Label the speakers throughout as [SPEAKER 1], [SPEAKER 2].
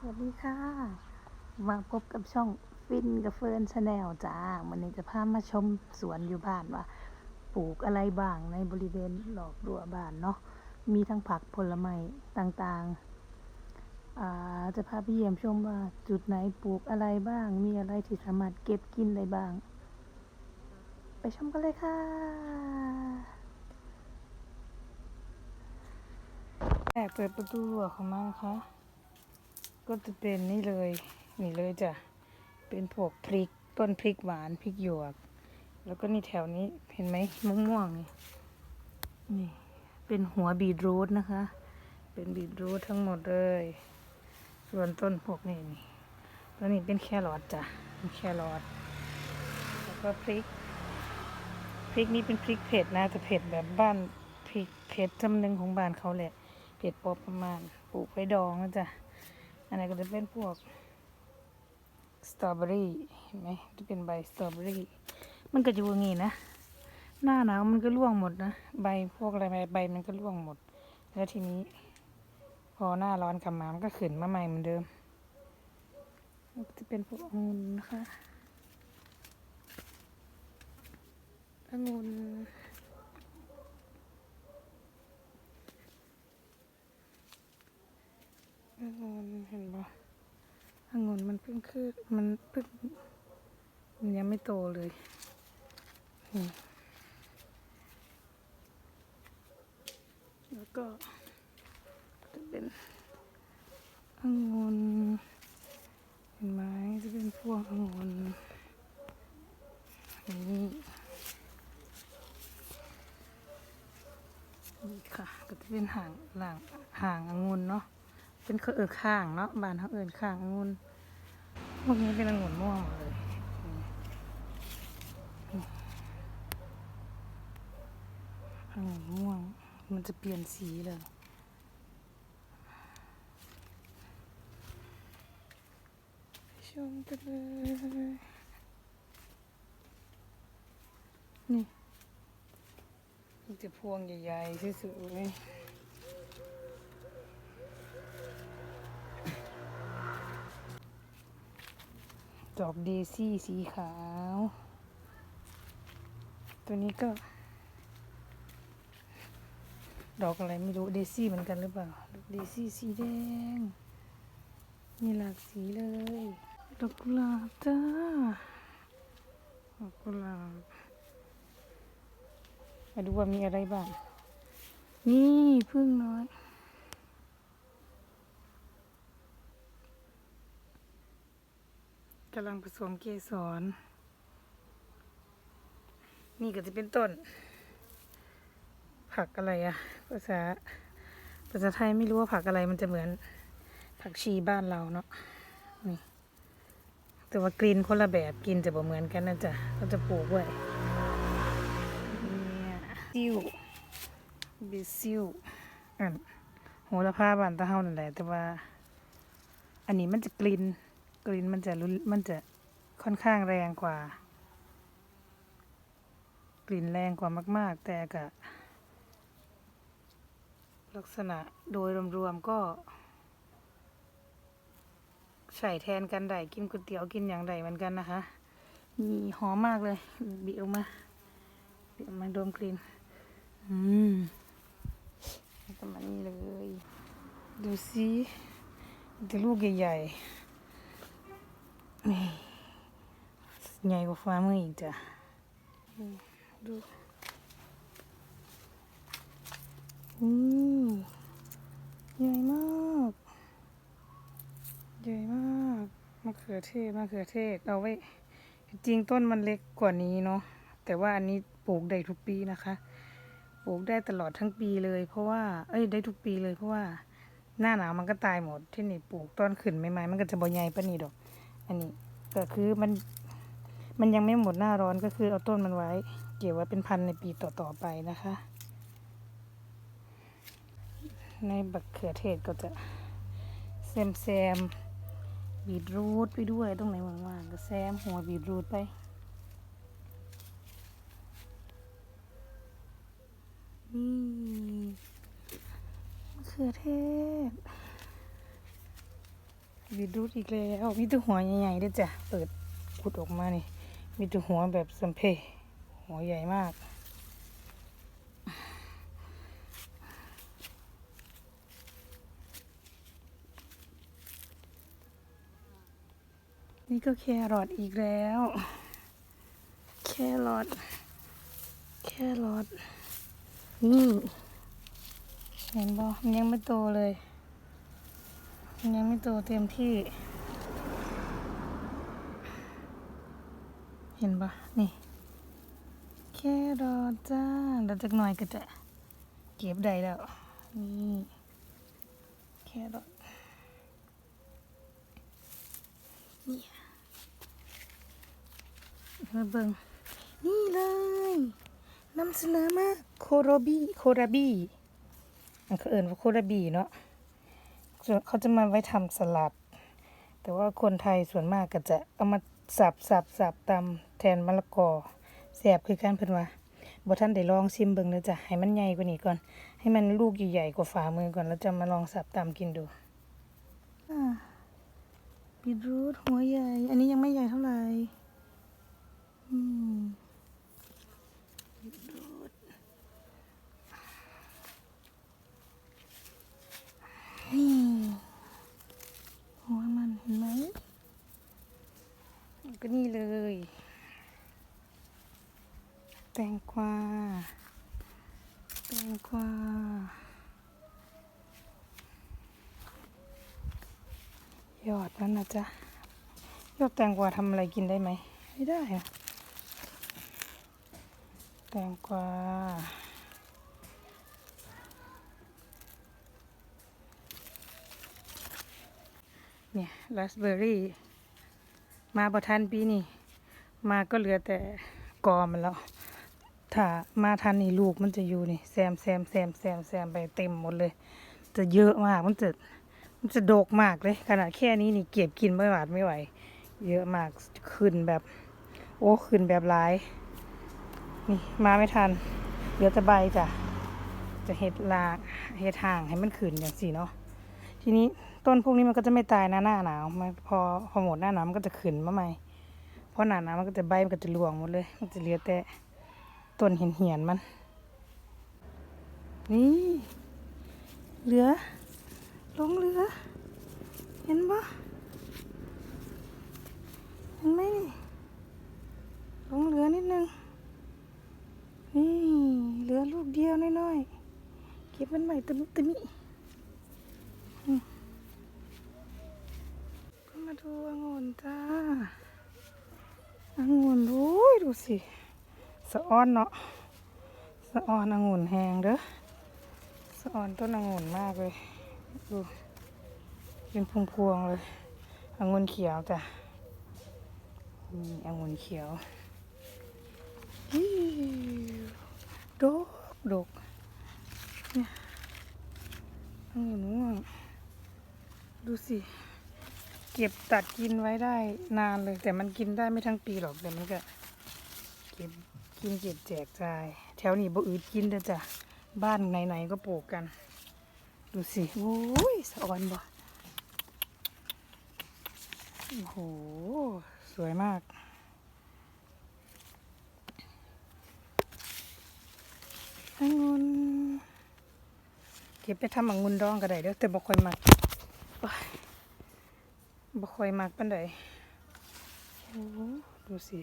[SPEAKER 1] สวัสดีค่ะ มาพบกับช่องฟินกับเฟิร์นชาแนลจ้าวันนี้จะพามาชมสวนอยู่บ้านว่าปลูกอะไรบ้างในบริเวณรอบรั้วบ้านเนาะมีทั้งผักผลไม้ต่างๆจะพาไปเยี่ยมชมว่าจุดไหนปลูกอะไรบ้าง มีอะไรที่สามารถเก็บกินได้บ้าง ไปชมกันเลยค่ะแอบเปิดประตูรั้วเข้ามานะคะ ก็จะเป็นนี่เลย นี่เลยจ้ะ เป็นพวกพริก ต้นพริกหวานพริกหยวก แล้วก็นี่แถวนี้เห็นไหมม่วงม่วงๆนี่นี่เป็นหัวบีทรูทนะคะ เป็นบีทรูททั้งหมดเลย ส่วนต้นพวกนี้นี่แล้วนี่เป็นแครอทจ้ะเป็นแครอทแล้วก็พริกพริกนี้เป็นพริกเผ็ดนะแต่เผ็ดแบบบ้านพริกเผ็ดจำหนึ่งของบ้านเขาแหละเผ็ดพอประมาณปลูกไว้ดองนะจ๊ะ อันนี้ก็จะเป็นพวกสตรอเบอรี่เห็นไหมจะเป็นใบสตรอเบอรี่ มันก็จะว่างี้นะ หน้าหนาวมันก็ร่วงหมดนะ ใบพวกอะไรใบใบมันก็ร่วงหมด แล้วทีนี้ พอหน้าร้อนกลับมามันก็ขึ้นมาใหม่เหมือนเดิมจะเป็นพวกองุ่นนะคะองุ่น องุ่นเห็นปะองุ่นมันเพิ่งขึ้นมันเพิ่งมันยังไม่โตเลยนี่แล้วก็จะเป็นองุ่นเห็นไหมจะเป็นพวกองุ่นนี่นี่ค่ะ ก็จะเป็นหางหลังหางองุ่นเนาะ เป็นเขาเออข้างเนาะบ้านเขาเอินข้างองุ่นพวกนี้เป็นองุ่นม่วงหมดเลยองุ่นม่วง มันจะเปลี่ยนสีเลยชมกันเลยนี่มันจะพวงใหญ่ๆสุดเล ดอกเดซี่สีขาว ตัวนี้ก็ ดอกอะไรไม่รู้เดซี่เหมือนกันหรือเปล่า ดอกเดซี่สีแดง มีหลากสีเลย ดอกกุหลาบจ้า ดอกกุหลาบมาดูว่ามีอะไรบ้าง นี่พึ่งน้อย กำลังผสมเกสร นี่ก็จะเป็นต้น ผักอะไรอะภาษาภาษาไทยไม่รู้ว่าผักอะไรมันจะเหมือน ผักชีบ้านเราเนาะนี่แต่ว่ากลิ่นคนละแบบกลินจะบ่เหมือนกันนะจ๊ะก็จะปลูกไว้เนี่ยซิวบิซิวอันโหระพาบ้านตะเฮานั่นแหละแต่ว่า อันนี้มันจะกลิ่น กลิ่นมันจะรุนมันจะค่อนข้างแรงกว่า กลิ่นแรงกว่ามาก ๆ แต่ก็ลักษณะโดยรวมๆก็ใส่แทนกันได้กินก๋วยเตี๋ยวกินอย่างใดเหมือนกันนะคะ มีหอมมากเลยบีออกมาบีบออกมาดมกลิ่นอืมประมาณนี้เลย ดูสิจะลูกใหญ่ๆ ใหญ่กว่าฟ้ามืออีกจ้ะดูนี่ใหญ่มากใหญ่มากมะเขือเทศมะเขือเทศเอาไว้ จริงต้นมันเล็กกว่านี้เนาะแต่ว่าอันนี้ปลูกได้ทุกปีนะคะ ปลูกได้ตลอดทั้งปีเลย เพราะว่า เอ้ยได้ทุกปีเลยเพราะว่า หน้าหนาวมันก็ตายหมดที่นี่ปลูกต้นขึ้นใหม่ๆมันก็จะบ่ใหญ่ปะนี่ดอก อันนี้ก็คือมันมันยังไม่หมดหน้าร้อนก็คือเอาต้นมันไว้ เก็บไว้เป็นพันในปีต่อๆไปนะคะ ในบักเขือเทศก็จะแซมแซมบีทรูทไปด้วยตรงไหนว่างๆก็แซมหัวบีทรูทไปนี่มะเขือเทศ บีทรูทอีกแล้วมีตัวหัวใหญ่ๆด้วยจ้ะเปิดขุดออกมานี่มีตัวหัวแบบสัมเพหัวใหญ่มาก นี่ก็แครอทอีกแล้ว แครอทแครอทนี่เห็นบ่มันยังไม่โตเลย ยังไม่โตเต็มที่ เห็นปะนี่แค่รอจ้าแล้วจักหน่อยก็จะเก็บได้แล้ว นี่แค่รอนี่มาเบิงนี่เลยนำเสนอมาโคโรบีโคราบีมันเขาเอิ่นว่าโคราบีเนาะ ส่วนเขาจะมาไว้ทำสลัด แต่ว่าคนไทยส่วนมากก็จะเอามาสับสับสับตำแทนมะละกอแสบคือกันเพิ่นว่าบ่ท่านได้ลองชิมเบิ่งนะจ๊ะให้มันใหญ่กว่านี้ก่อน ให้มันลูกใหญ่ๆกว่าฝ่ามือก่อนแล้วจะมาลองสับตำกินดูอ่าบีทรูทหัวใหญ่ อันนี้ยังไม่ใหญ่เท่าไหร่อืมบีทรูท นี่หัวมันเห็นไหมก็นี่เลย แตงกวาแตงกวายอดนั่นนะจ๊ะยอดแตงกวาทำอะไรกินได้ไหม ไม่ได้อะแตงกวา เนี่ยราสเบอร์รี่ มาประทันปีนี้มาก็เหลือแต่กอมันแล้ว ถ้ามาทันนี่ลูกมันจะอยู่นี่แซมแซมแซมแซมแซมไปเต็มหมดเลย จะเยอะมากมันจะมันจะโดกมากเลย ขนาดแค่นี้นี่เก็บกินไม่หวาดไม่ไหว เยอะมากขึ้นแบบ โอ้ขึ้นแบบหลายนี่มาไม่ทันเหลือแต่ใบจ้ะจะเห็ดลากเห็ดห่างให้มันขึ้นอย่างสี่เนาะทีนี้ต้นพวกนี้มันก็จะไม่ตายนะหน้าหนาวมันพอพอหมดหน้าหนาวมันก็จะขึ้นมาใหม่เพราะหน้าหนาวมันก็จะใบมันก็จะร่วงหมดเลย มันจะเหลือแต่ต้นเหียนเหียนๆมัน นี่เหลือลงเหลือ เห็นปะเห็นไหมนี่ลงเหลือนิดนึงนี่เหลือลูกเดียวน้อยๆเก็บมันใหม่ตะมุตะมิอืมก็ มาดูองุ่นจ้าองุ่นโอ้ยดูสิ สะอ้อนเนาะ สะอ้อนองุ่นแหงเด้อ สะอ้อนต้นองุ่นมากเลย ดู เป็นพวงพวงๆเลยองุ่นเขียวจ้ะนี่องุ่นเขียวอิ๊วดกดกเนี่ยองุ่นม่วงดูสิ เก็บตัดกินไว้ได้นานเลย แต่มันกินได้ไม่ทั้งปีหรอกแต่มันก็เก็บกินเก็บแจกจ่าย แถวนี้บ่อืดกินเด้อจ้ะบ้านไหนๆก็ปลูกกัน ดูสิโอ้ยสะออนบ่โอ้โหสวยมากองุ่นเก็บไปทำองุ่นดองก็ได้เด้อแต่บ่ค่อยมักโอ้ย บ่ค่อยมักปานใดโอ้ดูสิ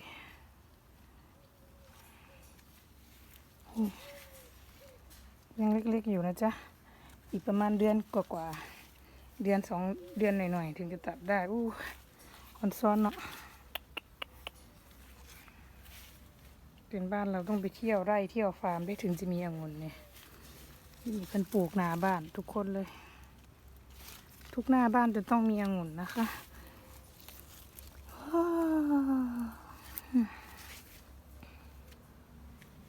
[SPEAKER 1] ยังเล็กๆอยู่นะจ๊ะ อีกประมาณเดือนกว่าๆ เดือนสองเดือนหน่อยๆ ถึงจะตัดได้ อู้คนซ้อนเนาะเป็นบ้านเราต้องไปเที่ยวไร่เที่ยวฟาร์มได้ถึงจะมีองุ่นเนี่ยนี่เป็นปลูกหนาบ้านทุกคนเลย ทุกหน้าบ้านจะต้องมีองุ่นนะคะ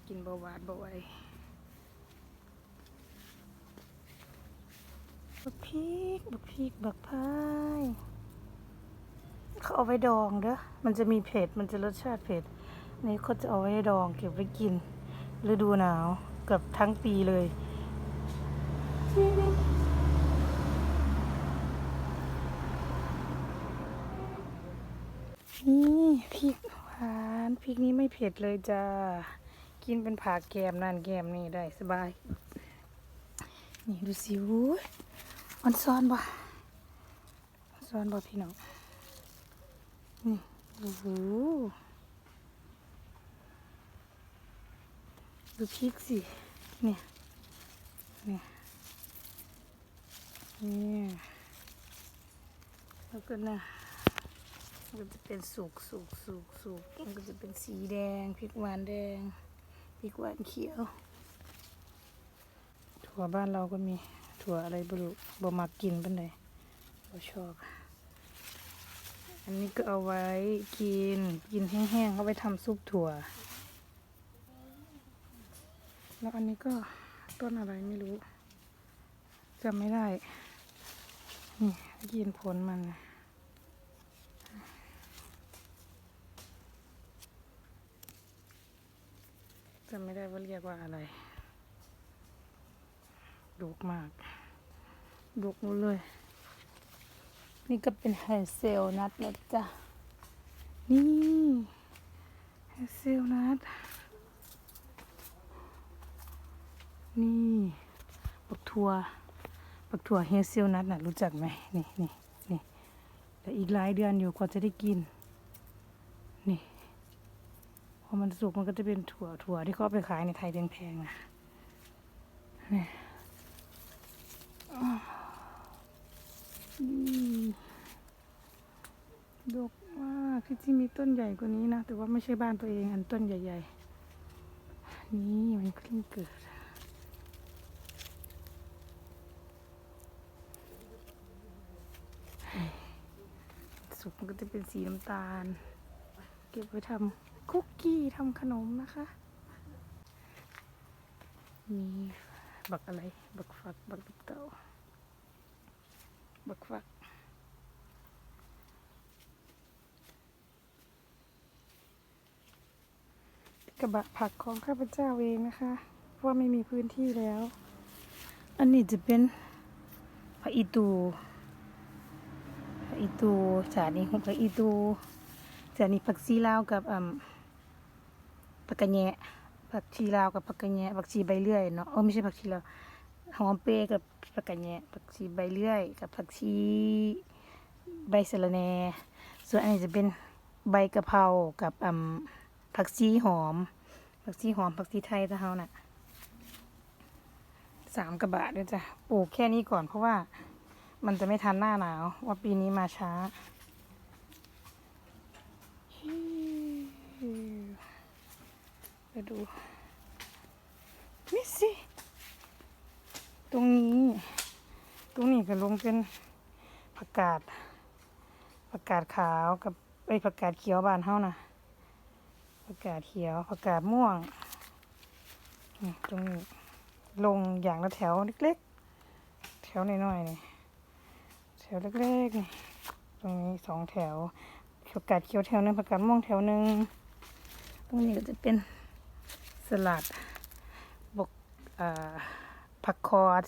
[SPEAKER 1] กินเบาหวานเบาไหวบักพริกบักพริกบักพายเขาเอาไว้ดองเด้อ มันจะมีเผ็ด มันจะรสชาติเผ็ด นี่เขาจะเอาไว้ดองเก็บไว้กินฤดูหนาวเกับทั้งปีเลย บ นี่ พริกหวานพริกนี้ไม่เผ็ดเลยจ้า กินเป็นผักแกมนั่นแกมนี่ได้สบาย นี่ดูสิวู้ยออนซ้อนบ่ออนซอนบ่พี่น้อง นี่โอ้โหดูพริกสิ เนี่ย เนี่ย เนี่ยแล้วก็นะ มันก็จะเป็นสุกสุกสุกสุกมันก็จะเป็นสีแดงพริกหวานแดงพริกหวานเขียว ถั่วบ้านเราก็มีถั่วอะไรบรุบ่มากินเป็นไดเราชอบ อันนี้ก็เอาไว้กินกินแห้งๆเอาไปทำซุปถั่ว แล้วอันนี้ก็ต้นอะไรไม่รู้จำไม่ได้ นี่กินผลมันจำไม่ได้ว่าเรียกว่าอะไรดกมากดกหมดเลย นี่ก็เป็นไฮเซลนัทนะจ๊ะ นี่ไฮเซลนัทนี่บักทัวบักทัวเฮเซลนัทน่ะรู้จักไหมนี่นี่นี่แต่อีกหลายเดือนอยู่กว่าจะได้กิน พอ มันสุกมันก็จะเป็นถั่วถั่วที่เขาไปขายในไทยแพงๆนะนี่อ้าวอืมดกมากที่มีต้นใหญ่กว่านี้นะ แต่ว่าไม่ใช่บ้านตัวเองอันต้นใหญ่ ๆ นี่มันเพิ่งเกิดสุกมันก็จะเป็นสีน้ำตาล เก็บไว้ทำ คุกกี้ทำขนมนะคะ มีบักอะไร บักฟัก บักตับเต่าบักฟัก กระบะผักของข้าพเจ้าเองนะคะ เพราะว่าไม่มีพื้นที่แล้ว อันนี้จะเป็นผักอีตูผักอีตูจานนี้ของผักอีตูจานนี้ผักชีลาวกับอ่า ผักกะแยะผักชีลาวกับผักกะแยะผักชีใบเลื่อยเนาะเออไม่ใช่ผักชีลาวหอมเปรกับผักกะแยะผักชีใบเลื่อย กับผักชีใบสะระแหน่ส่วนอันนี้จะเป็นใบกะเพรากับอ่าผักชีหอม ผักชีหอมผักชีไทยตะเฮาน่ะสามกระบะด้วยจ้ะปลูกแค่นี้ก่อนเพราะว่ามันจะไม่ทันหน้าหนาว ว่าปีนี้มาช้า ไปดู นี่สิ ตรงนี้ ตรงนี้ก็ลงเป็นผักกาดผักกาดขาวกับไอ้ผักกาดเขียวบานเฮานะผักกาดเขียวผักกาดม่วงนี่ตรงนี้ลงอย่างละแถวเล็กๆ แถวน้อยๆนี่แถวเล็กๆนี่ตรงนี้สองแถวผักกาดเขียวแถวหนึงผักกาดม่วงแถวหนึงตรงนี้ก็จะเป็น สลัดบกผักคอร์ส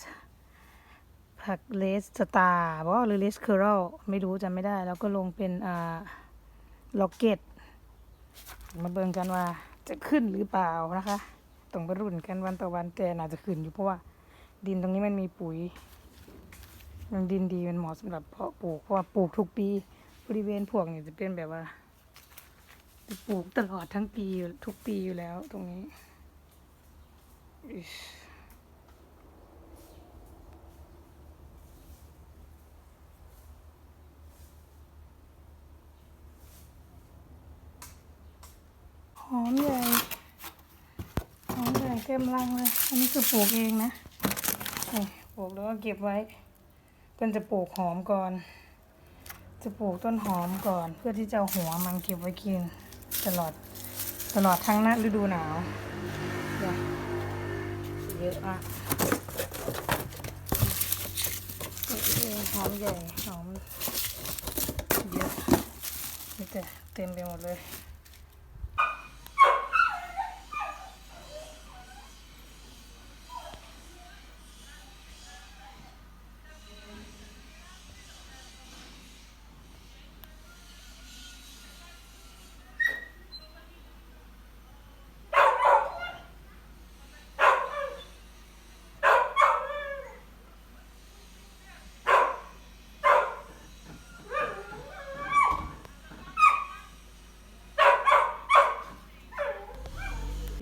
[SPEAKER 1] ผักเลสสตาร์บอกหรือเลสเคอรัลไม่รู้จำไม่ได้ แล้วก็ลงเป็นล็อกเก็ตมาเบิ่งกันว่าจะขึ้นหรือเปล่านะคะ ต้องไปรุ่นกันวันต่อวันแต่น่าจะขึ้นอยู่เพราะว่าดินตรงนี้มันมีปุ๋ยมันดินดีมันเหมาะสำหรับเพาะปลูกเพราะว่าปลูกทุกปีบริเวณพวกนี้จะเป็นแบบว่าจะปลูกตลอดทั้งปีอยู่ทุกปีอยู่แล้วตรงนี้ หอมใหญ่ หอมใหญ่เต็มรังเลย อันนี้คือปลูกเองนะนี่ปลูกแล้วก็เก็บไว้เป็นจะปลูกหอมก่อน จะปลูกต้นหอมก่อน เพื่อที่จะหัวมันเก็บไว้กินตลอดตลอดทั้งหน้าฤดูหนาว เยอะอะหอมใหญ่หอมเยอะนี่แต่เต็มไปหมดเลย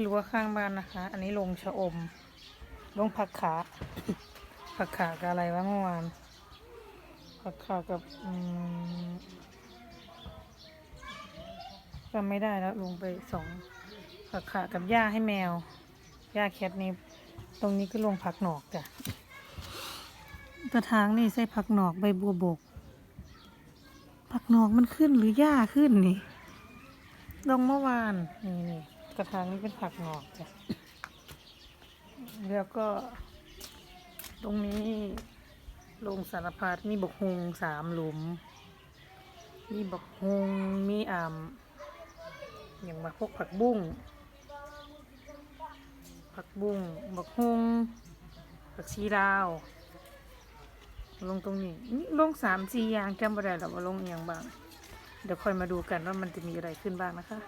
[SPEAKER 1] รั้วข้างบ้านนะคะ อันนี้ลงชะอม ลงผักขา ผักขากับอะไรวะเมื่อวาน ผักขากับอืมจำไม่ได้แล้วลงไปสองผักขากับหญ้าให้แมว หญ้าแคทนี่ตรงนี้ก็ลงผักหนอกจ้ะกระถางนี่ใส่ผักหนอกใบบัวบก ผักหนอกมันขึ้นหรือหญ้าขึ้นนี่ลงเมื่อวานนี่นี่ กระถางนี้เป็นผักหนอกจ้ะแล้วก็ ตรงนี้ลงสารพัดมีบกฮงสามหลุม มีบกฮงมีอ่ำอย่างมาพวกผักบุ้งผักบุ้งบกฮงผักชีดาว ลงตรงนี้นี่ลงสามสี่อย่างจำไม่ได้หรอกว่าลงอย่างบ้าง เดี๋ยวค่อยมาดูกันว่ามันจะมีอะไรขึ้นบ้างนะคะ